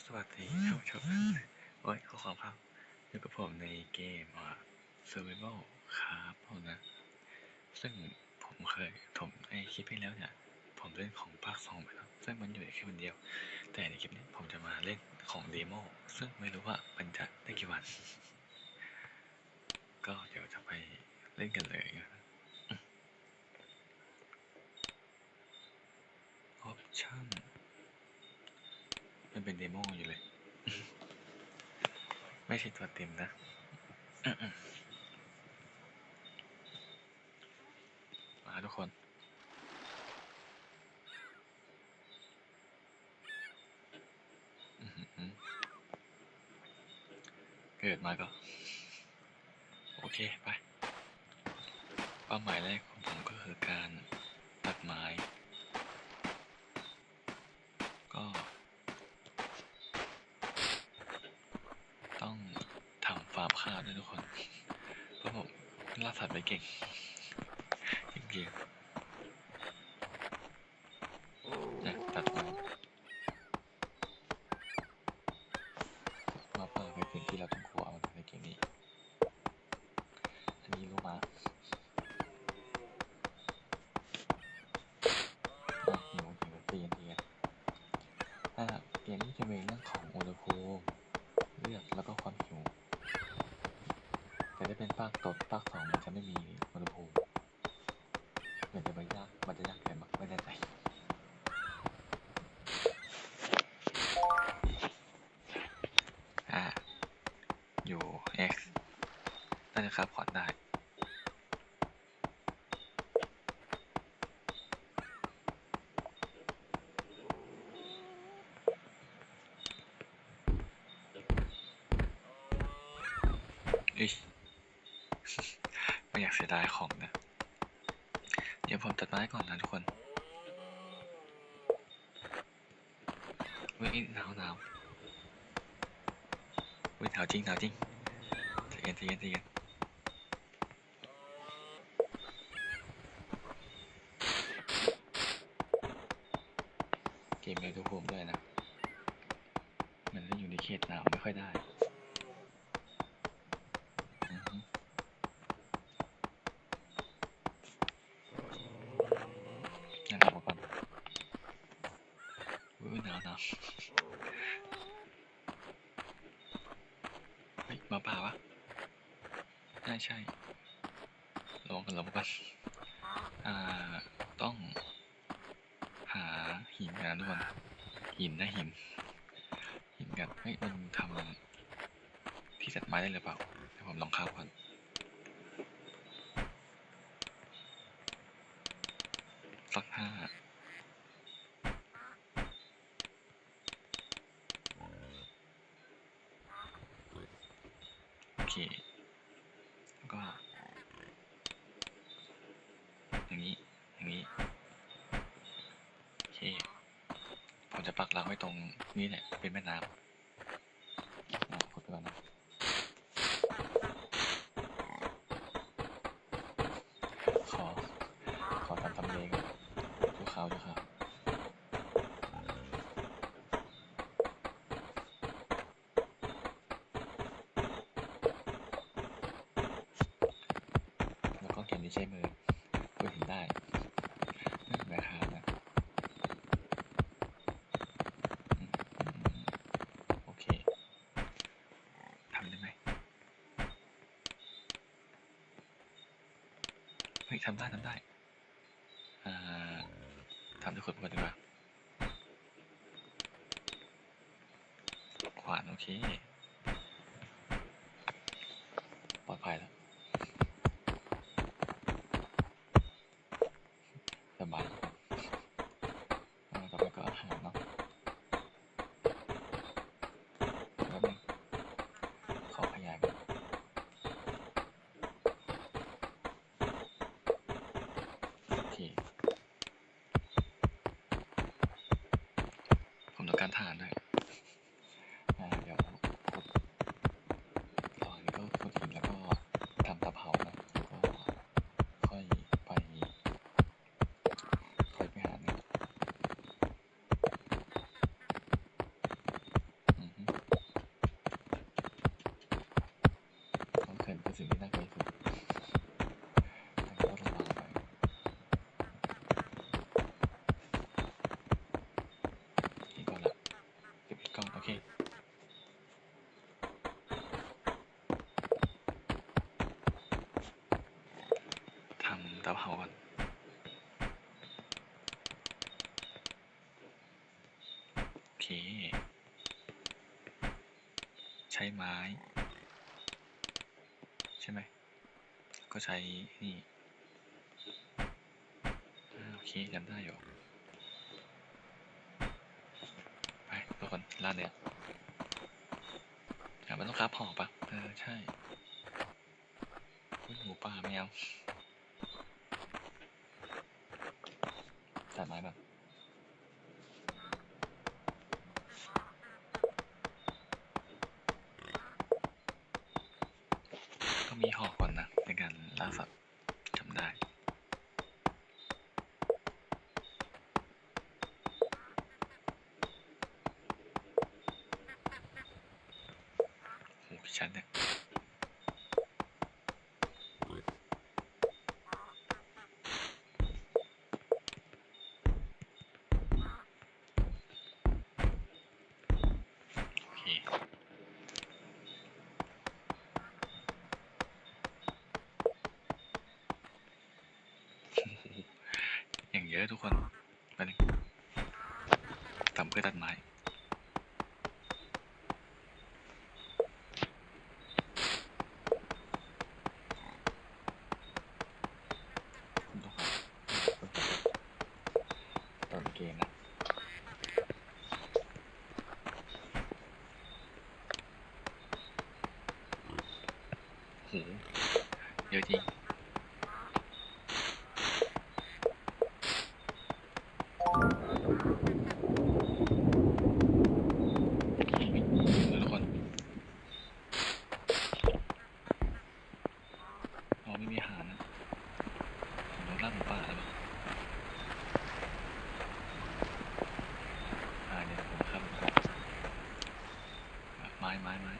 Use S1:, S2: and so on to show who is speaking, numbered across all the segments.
S1: สวัสดีท่านผู้ชมโอ้ยขอความครับอยู่กับผมในเกมอ่า Survival ครับผมนะ ซึ่งผมเคยผมในคลิปที่แล้วเนี่ย ผมเล่นของภาคสองไปแล้ว ซึ่งมันอยู่แค่วันเดียว แต่ในคลิปนี้ผมจะมาเล่นของเดโมซึ่งไม่รู้ว่ามันจะได้กี่วัน ก็เดี๋ยวจะไปเล่นกันเลยนะออปชั่น มันเป็นเดโมอยู่เลย ไม่ใช่ตัวเต็มนะมาทุกคนอื้อหือเกิดมาก็ โอเค ไป เป้าหมายแรกของผมก็คือการตัดไม้ ก็ ต้อง ทำฟาร์มข้าวด้วยทุกคนเพราะผมล่าสัตว์ไม่เก่งเก่งๆนะตัดมามาเปิดเป็นสิ่งที่เราต้องกลัวเอาในเกมนี้ อันนี้รู้มาอะหิวหิวเตียนเตียนถ้าเกมนี้จะเป็นเรื่องของอุณหภูมิ เลือดแล้วก็ความหิว แต่ถ้าเป็นภาคตด ภาคสองมันจะไม่มีอุณหภูมิเหมือนจะไม่ยากมันจะยากแต่มักไม่แน่ใจอ่า อยู่ x น่าจะครับพอร์ตได้ อิ๊ย ไม่อยาก เสียดายของนะ เดี๋ยวผมตัดไม้ก่อนนะทุกคนเว้ยหนาวหนาวเว้ยหนาวจริงหนาวจริงใจเย็นใจเย็นใจเย็นเกมเมดูภูมิด้วยนะ มันจะอยู่ในเขตหนาวไม่ค่อยได้ อือฮึนั่นเอามาก่อนอุ้ยหนาวหนาว เฮ้ยหมาป่าวะใช่ใช่ลองกันลองกันอ่า ต้อง หาหินกันทุกคนหินนะหิน หินกันเฮ้ยมันทำที่ตัดไม้ได้หรือเปล่าเดี๋ยวผมลองข้าวก่อน สักห้าโอ เคแล้วก็ อย่างนี้ อย่างนี้ โอเค ผมจะปักหลังไว้ตรงนี้แหละ เป็นแม่น้ำอะกดไปก่อนนะ ขอ ขอทำทำเลก่อนดูเขาดูเขาแล้วก็เขียนที่ ใช้มือเพื่อเห็นได้ไม่เป็นราคานะโอเคทำได้ไหมเฮ้ยทำได้ทำได้อ่าทำด้วยคนก่อนดีกว่าขวานโอเค ปลอดภัยแล้วสบายอ่าต่อไปก็อาหารเนาะแล้วนึงขอขยายก่อนโอเค ผมต้องการทหารด้วยอ่าเดี๋ยวผ สิ่งที่น่ากลัวที่สุดแต่ก็ระวังหน่อยอีกก่อนละเก็บอีกก่อนโอเค ทำเตาเผาก่อนโอเค ใช้ไม้ ใช่ไหม ก็ใช้นี่โอเคจำได้อยู่ ไปทุกคนลาดเลยอะอะมันต้องคราบห่อปะเออ ใช่หมูป่าไม่เอา ตัดไม้แบบก็มีหอก่อนนะในการล่าสัตว์จำได้โหพี่ชัดเนี่ย โอย่างเยอะทุกคนไปหนึ่งต่ำเพื่อตัดไม้ คุณต้องครับตอนเกมนะ โหเยอะจริงทุกคนเราไม่มีอาหารนะผมโดนล่าหมูป่าแล้วมั้งอ่าเดี๋ยวผมข้ามไม้ไม้ไม้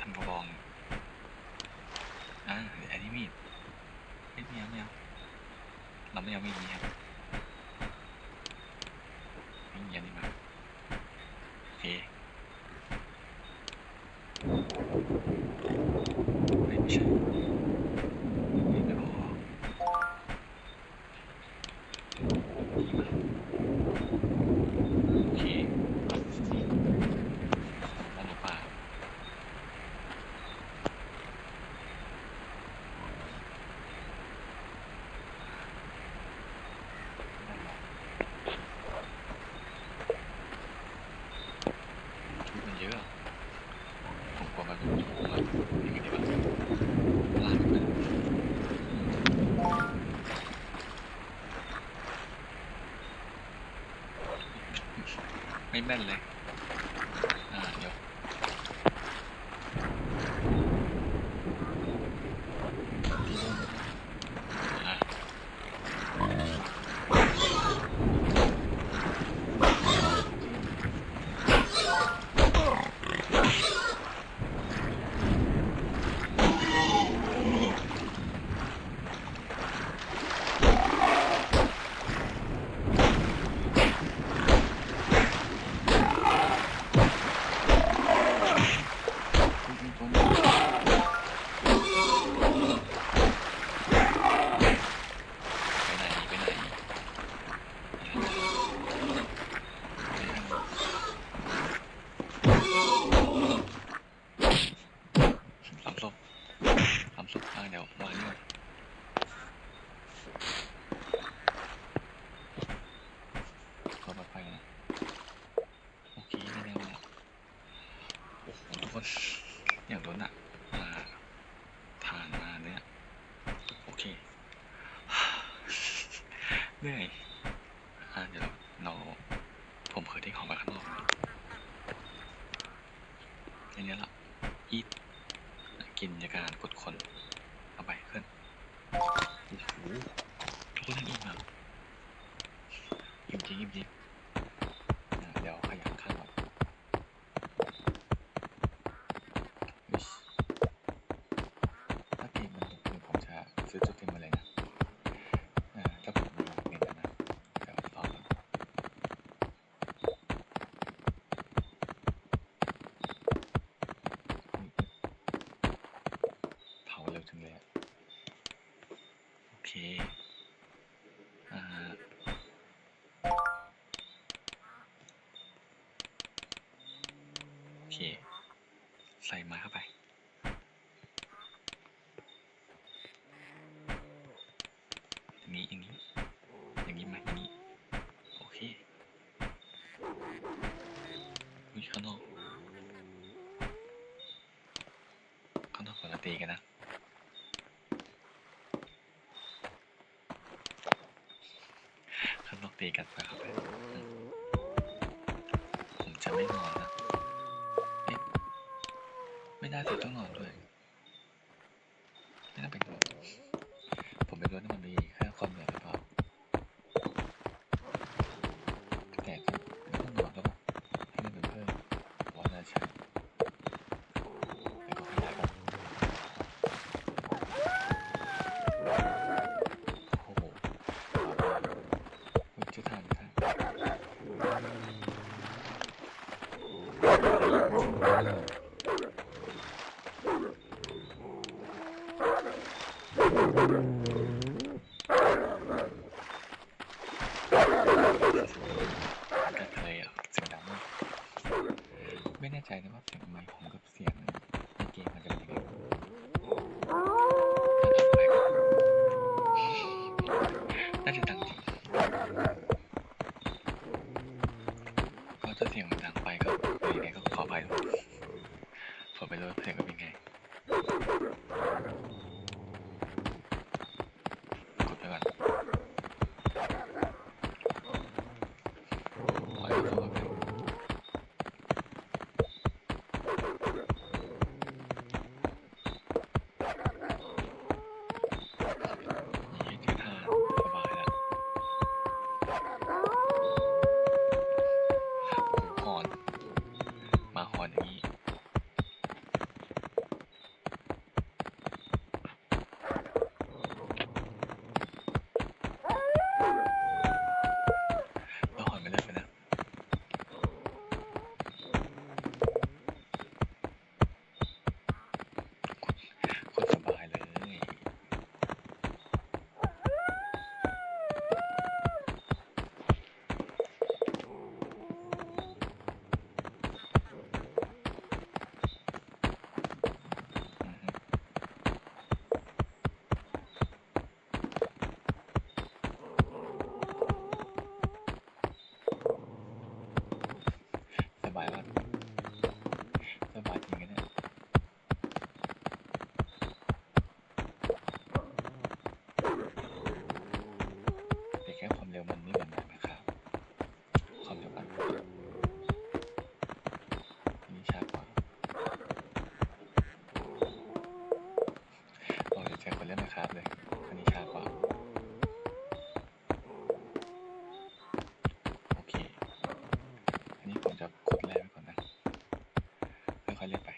S1: ทำกระบอง อ่าเดี๋ยวอันนี้มีดไม่ไม่เอาไม่เอาเราไม่เอามีดนี้ครับไม่มีอันนี้มาโอเคไม่ไม่ใช่ไม่ไม่พอโอเคเอาหมูป่า ชุดมันเยอะอะผมกลัวมันเป็นถุงอะยังไงดีวะลากมัน ไม่แม่นเลย อ่า เดี๋ยว อะ ไปไหนไปไหนสามศพสามศพอะเดี๋ยววางนี่ก่อนขอปลอดภัยนะ โอเคได้แล้วนะโอ้โหทุก คนอย่างโดนอะมาทานมาเนี่ยโอเคเหนื่อยอะเดี๋ยวเราผมเคยได้ของไปข้างนอกอันนี้ละอีทกินยาการกดคนเอาไปขึ้นโอ้โหทุกคนทั้งอิ่มอะอิ่มจริงอิ่ม เค อ่า โอเค ใส่ม้เข้าไป อย่างนี้ อย่างนี้ อย่างนี้ไหมอย่างนี้ โอเคมีข้างนอกข้างนอกคนละตีกันนะข้างนอกตีกันไปครับไปอืมผมจะไม่นอน น่าจะต้องนอนด้วยไม่น่าเป็นผมผมเป็นรู้ว่มันมีแค่ความเหนื่ поехали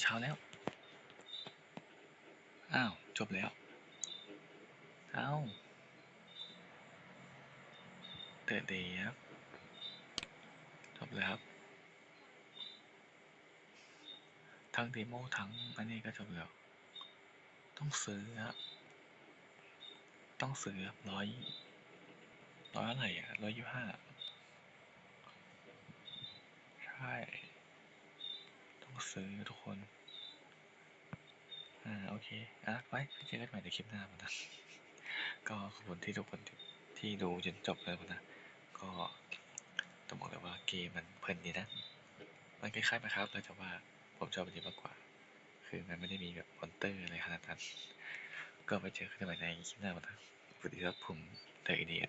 S1: เช้าแล้ว อ้าว จบแล้วอ้าวเดดีครับ จบแล้วครับ ทั้งเดโมทั้งอันนี้ก็จบแล้ว ต้องซื้อครับ ต้องซื้อครับร้อยร้อยอะไรอะร้อยยี่ห้าใช่ ซื้อทุกคน อ่า โอเค อะ ไว้เจอกันใหม่ในคลิปหน้านะ ก็ขอบคุณที่ทุกคนที่ดูจนจบเลยนะ ก็ต้องบอกเลยว่าเกมมันเพลินดีนะ มันคล้ายๆนะครับแต่ว่าผมชอบอันนี้มากกว่า คือมันไม่ได้มีแบบมอนเตอร์อะไรขนาดนั้น ก็ไปเจอกันใหม่ในคลิปหน้านะสวัสดีครับผมเดอะอินเดีย